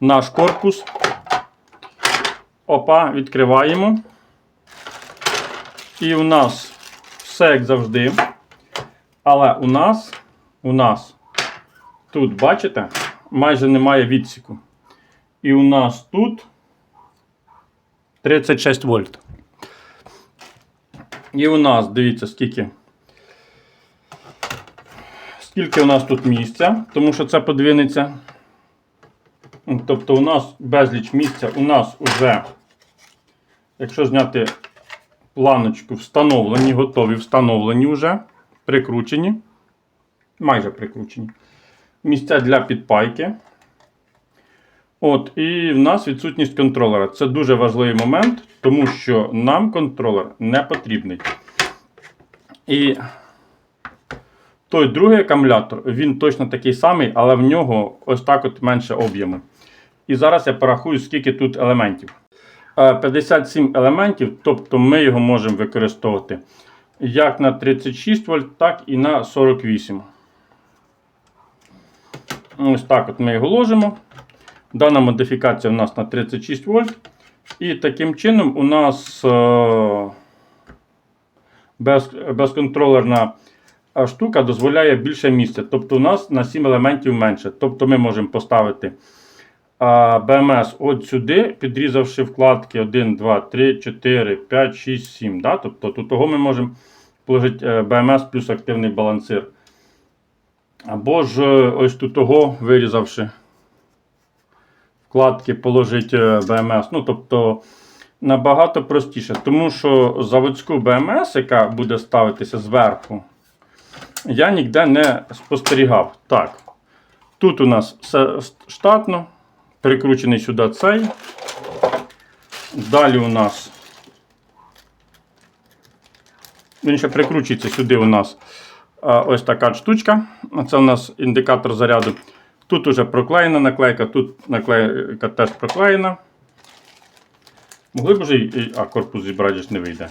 наш корпус. Опа, відкриваємо. І у нас все як завжди. Але у нас, у нас тут, бачите, майже немає відсіку. І у нас тут 36 вольт. І у нас, дивіться, скільки. Скільки у нас тут місця, тому що це подвинеться. Тобто у нас безліч місця, у нас вже, якщо зняти планочку, встановлені, готові, встановлені вже, прикручені, майже прикручені. Місця для підпайки. От, І в нас відсутність контролера. Це дуже важливий момент, тому що нам контролер не потрібний. І той другий акумулятор, він точно такий самий, але в нього ось так от менше об'єму. І зараз я порахую, скільки тут елементів. Е, 57 елементів, тобто ми його можемо використовувати як на 36 вольт, так і на 48. Ось так от ми його ложимо. Дана модифікація у нас на 36 вольт. І таким чином у нас е, без, безконтролерна е, штука дозволяє більше місця. Тобто у нас на 7 елементів менше. Тобто ми можемо поставити е, BMS от сюди, підрізавши вкладки 1, 2, 3, 4, 5, 6, 7. Да? Тобто тут того ми можемо положити е, BMS плюс активний балансир. Або ж е, ось тут того вирізавши вкладки положити е, BMS. Ну, тобто набагато простіше. Тому що заводську BMS, яка буде ставитися зверху, я ніде не спостерігав. Так, тут у нас все штатно, прикручений сюди цей. Далі у нас. Він ще прикручується сюди у нас ось така штучка. Це у нас індикатор заряду. Тут уже проклеєна наклейка, тут наклейка теж проклеєна. Могли б вже і. А, корпус зібрати не вийде.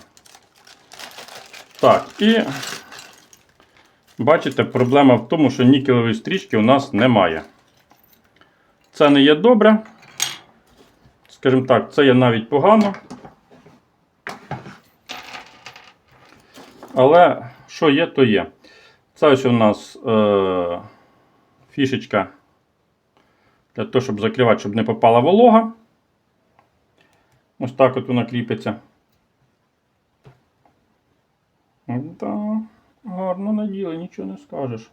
Так, і бачите, проблема в тому, що нікелевої стрічки у нас немає. Це не є добре. Скажімо так, це є навіть погано. Але що є, то є. Це ось у нас е, фішечка для того, щоб закривати, щоб не попала волога. Ось так от вона кріпиться. Да, гарно наділи, нічого не скажеш.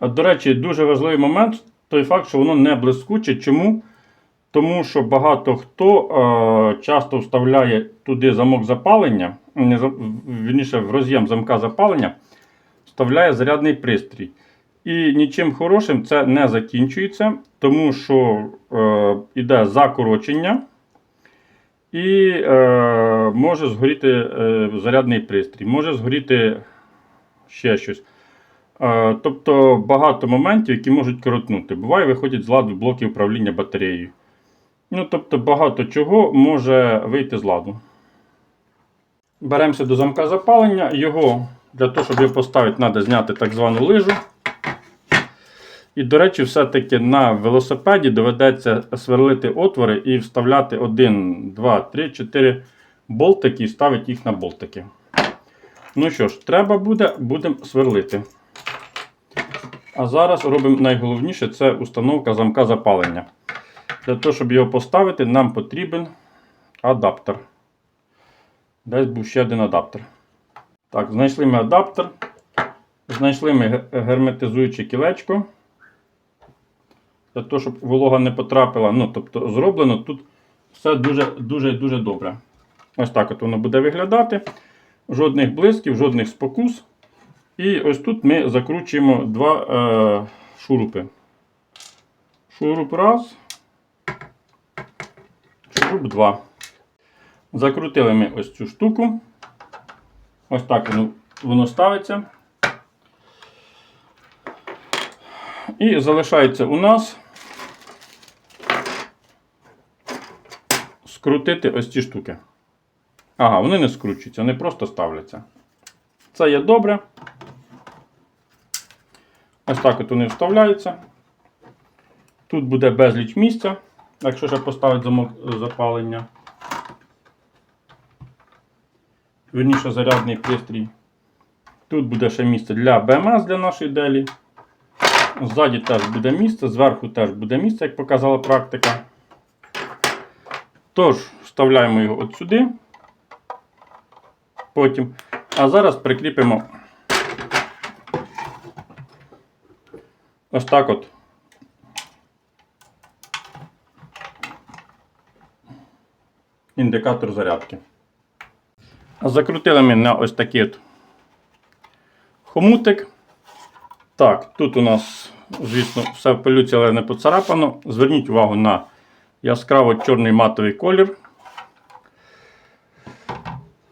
До речі, дуже важливий момент той факт, що воно не блискуче. Чому? Тому що багато хто е, часто вставляє туди замок запалення, не, вірніше, в роз'єм замка запалення, вставляє зарядний пристрій. І нічим хорошим це не закінчується, тому що е, йде закорочення і е, може згоріти е, зарядний пристрій, може згоріти ще щось. Е, тобто багато моментів, які можуть коротнути. Буває, виходять з ладу блоки управління батареєю. Ну, тобто багато чого може вийти з ладу. Беремося до замка запалення. Його для того, щоб його поставити, треба зняти так звану лижу. І, до речі, все-таки на велосипеді доведеться сверлити отвори і вставляти 1, 2, 3, 4 болтики і ставити їх на болтики. Ну що ж, треба буде, будемо сверлити. А зараз робимо найголовніше це установка замка запалення. Для того, щоб його поставити, нам потрібен адаптер. Десь був ще один адаптер. Так, знайшли ми адаптер. Знайшли ми герметизуюче кілечко. Для того, щоб волога не потрапила. Ну, тобто, зроблено тут все дуже дуже дуже добре. Ось так от воно буде виглядати. Жодних блисків, жодних спокус. І ось тут ми закручуємо два е, шурупи. Шуруп раз. Шуруп два. Закрутили ми ось цю штуку. Ось так воно, воно ставиться. І залишається у нас скрутити ось ці штуки. Ага, вони не скручуються, вони просто ставляться. Це є добре. Ось так от вони вставляються. Тут буде безліч місця, якщо ще поставити замок запалення. Верніше зарядний пристрій. Тут буде ще місце для БМС для нашої делі. Ззаді теж буде місце, зверху теж буде місце, як показала практика. Тож, вставляємо його от сюди. Потім. А зараз прикріпимо ось так от. Індикатор зарядки. Закрутили ми на ось такий от хомутик. Так, тут у нас, звісно, все в пилюці, але не поцарапано. Зверніть увагу на яскраво чорний матовий колір.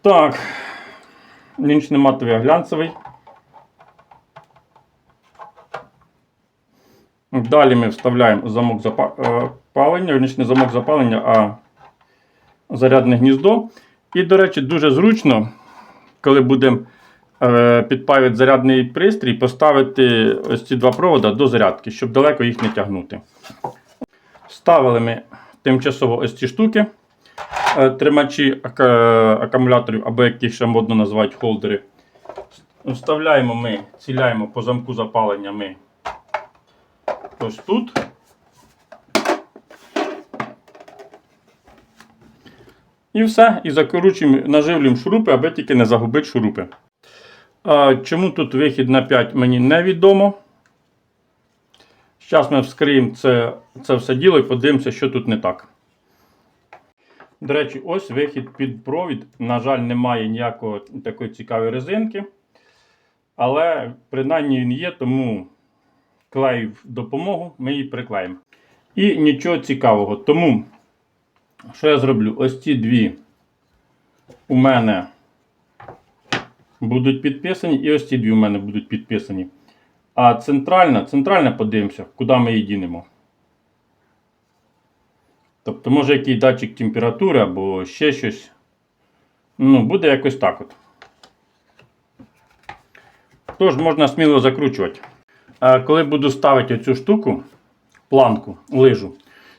Так, ніч не матовий, а глянцевий. Далі ми вставляємо замок запалення, верніше не замок запалення, а зарядне гніздо. І, до речі, дуже зручно, коли будемо е, підпаювати зарядний пристрій, поставити ось ці два провода до зарядки, щоб далеко їх не тягнути. Ставили ми тимчасово ось ці штуки, е, тримачі акумуляторів, або як їх ще модно називають холдери. Вставляємо ми, ціляємо по замку запалення ми ось тут. І все. І закручуємо, наживлюємо шурупи, аби тільки не загубити шурупи. А, чому тут вихід на 5 мені невідомо. Зараз ми вскриємо це, це все діло і подивимося, що тут не так. До речі, ось вихід під провід. На жаль, немає ніякої такої цікавої резинки. Але принаймні він є, тому клей в допомогу ми її приклеїмо. І нічого цікавого. Тому що я зроблю? Ось ці дві у мене будуть підписані, і ось ці дві у мене будуть підписані. А центральна, центральна подивимося, куди ми її дінемо. Тобто, може який датчик температури або ще щось. Ну, буде якось так от. Тож, можна сміло закручувати. А коли буду ставити оцю штуку, планку, лижу,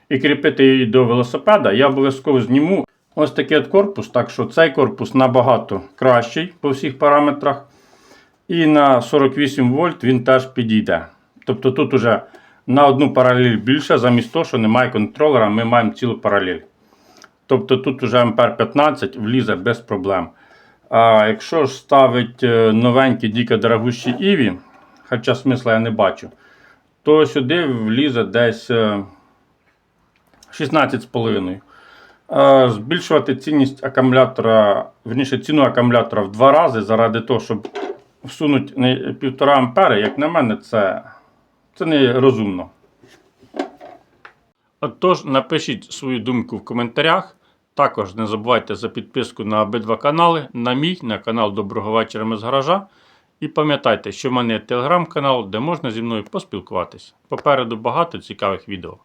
і кріпити її до велосипеда, я обов'язково зніму ось такий от корпус, так що цей корпус набагато кращий по всіх параметрах. І на 48 вольт він теж підійде. Тобто тут уже на одну паралель більше, замість того, що немає контролера, ми маємо цілу паралель. Тобто тут уже ампер 15 влізе без проблем. А якщо ж ставить е, новенькі дико дорогущі Іві, хоча смисла я не бачу, то сюди влізе десь е, 16,5. Е, Збільшувати цінність акумулятора, верніше ціну акумулятора в два рази заради того, щоб всунути не 1,5 ампери, як на мене, це, це не розумно. Отож, напишіть свою думку в коментарях. Також не забувайте за підписку на обидва канали, на мій, на канал Доброго вечора з гаража. І пам'ятайте, що в мене телеграм-канал, де можна зі мною поспілкуватись. Попереду багато цікавих відео.